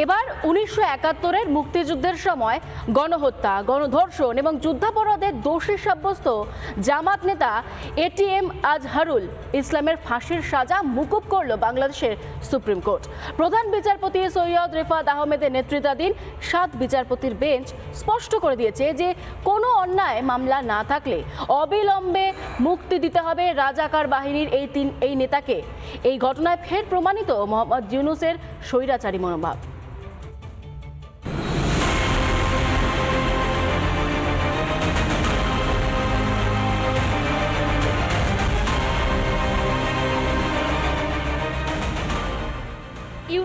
এবার উনিশশো একাত্তরের মুক্তিযুদ্ধের সময় গণহত্যা, গণধর্ষণ এবং যুদ্ধাপরাধের দোষী সাব্যস্ত জামাত নেতা এটিএম আজহারুল ইসলামের ফাঁসির সাজা মুকুব করল বাংলাদেশের সুপ্রিম কোর্ট। প্রধান বিচারপতি সৈয়দ রেফাত আহমেদের নেতৃত্বাধীন সাত বিচারপতির বেঞ্চ স্পষ্ট করে দিয়েছে যে কোনো অন্যায় মামলা না থাকলে অবিলম্বে মুক্তি দিতে হবে রাজাকার বাহিনীর এই তিন, এই নেতাকে। এই ঘটনায় ফের প্রমাণিত মোহাম্মদ ইউনুসের স্বৈরাচারী মনোভাব।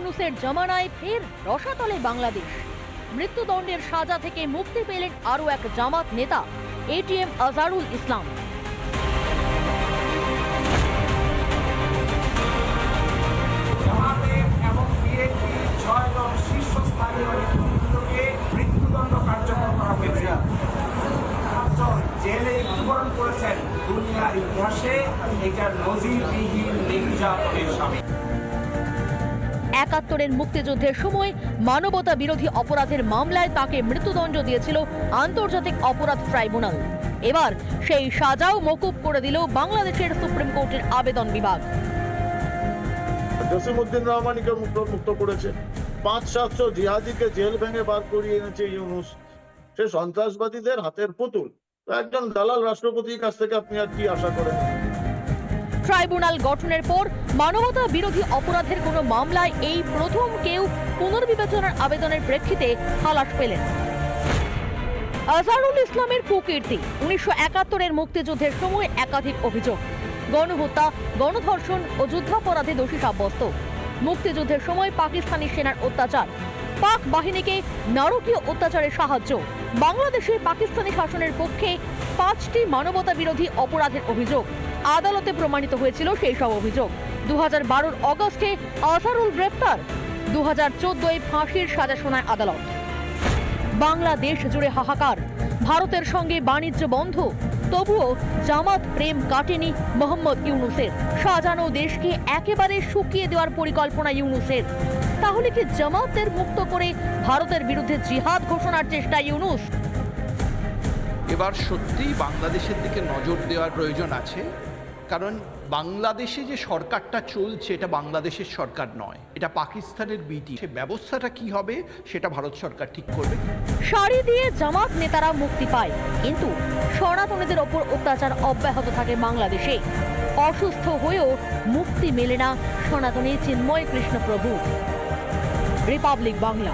ইউনুসের জমানায় ফের রসাতলে বাংলাদেশ। মৃত্যুদণ্ডের সাজা থেকে মুক্তি পেলেন আরও এক জামাত নেতা, এটিএম আজারুল ইসলাম। করেছেন। দুনিয়ার ইতিহাসে এটা নজিরবিহীন নির্যাতনের একাত্তরের মুক্তিযুদ্ধের সময় মানবতা বিরোধী অপরাধের মামলায় তাকে মৃত্যুদণ্ড দিয়েছিল আন্তর্জাতিক অপরাধ ট্রাইব্যুনাল। এবার সেই সাজাও মকুব করে দিল বাংলাদেশের সুপ্রিম কোর্টের আবেদন বিভাগ। জসিমউদ্দিন রহমানিকে মুক্ত করেছে। পাঁচ সাতশো জিহাদিকে জেল ভেঙে বার করিয়ে এনেছে ইউনুস। সে সন্ত্রাসবাদীদের হাতের পুতুল। একজন দালাল রাষ্ট্রপতির কাছ থেকে আপনি আর কি আশা করেন? ট্রাইব্যুনাল গঠনের পর মানবতা বিরোধী অপরাধের কোনো মামলায় এই প্রথম কেউ পুনর্বিবেচনার আবেদনের প্রেক্ষিতে খালাস পেলেন। আজহারুল ইসলামের কুকীর্তি, উনিশশো একাত্তরের মুক্তিযুদ্ধের সময় একাধিক অভিযোগ। গণহত্যা, গণধর্ষণ ও যুদ্ধাপরাধে দোষী সাব্যস্ত। মুক্তিযুদ্ধের সময় পাকিস্তানি সেনার অত্যাচার। পাক বাহিনীকে নারকীয় অত্যাচারে সাহায্য। বাংলাদেশে পাকিস্তানি শাসনের পক্ষে পাঁচটি মানবতা বিরোধী অপরাধের অভিযোগ। আদালতে প্রমাণিত হয়েছিল সেই সব অভিযোগ। দু হাজার বারোর অগস্টে আজহারুল গ্রেফতার। দু হাজার চোদ্দোয় ফাঁসির সাজা শোনায় আদালত। বাংলাদেশ জুড়ে হাহাকার। ভারতের সঙ্গে বাণিজ্য বন্ধ। তবুও জামাত প্রেম কাটেনি মোহাম্মদ ইউনুসের। সাজানো দেশকে একেবারে শুকিয়ে দেওয়ার পরিকল্পনা ইউনুসের। তাহলে কি জামাতের মুক্ত করে ভারতের বিরুদ্ধে জিহাদ ঘোষণার চেষ্টা ইউনুস? এবার সত্যিই বাংলাদেশের দিকে নজর দেওয়ার প্রয়োজন আছে, কারণ বাংলাদেশে যে সরকারটা চলছে এটা বাংলাদেশের সরকার নয়, এটা পাকিস্তানের বিটি। সে ব্যবস্থাটা কি হবে সেটা ভারত সরকার ঠিক করবে। শাড়ি দিয়ে জামাত নেতারা মুক্তি পায়, কিন্তু সনাতনীদের ওপর অত্যাচার অব্যাহত থাকে বাংলাদেশে। অসুস্থ হয়েও মুক্তি মেলে না সনাতনী চিন্ময় কৃষ্ণ প্রভু রিপাবলিক বাংলা।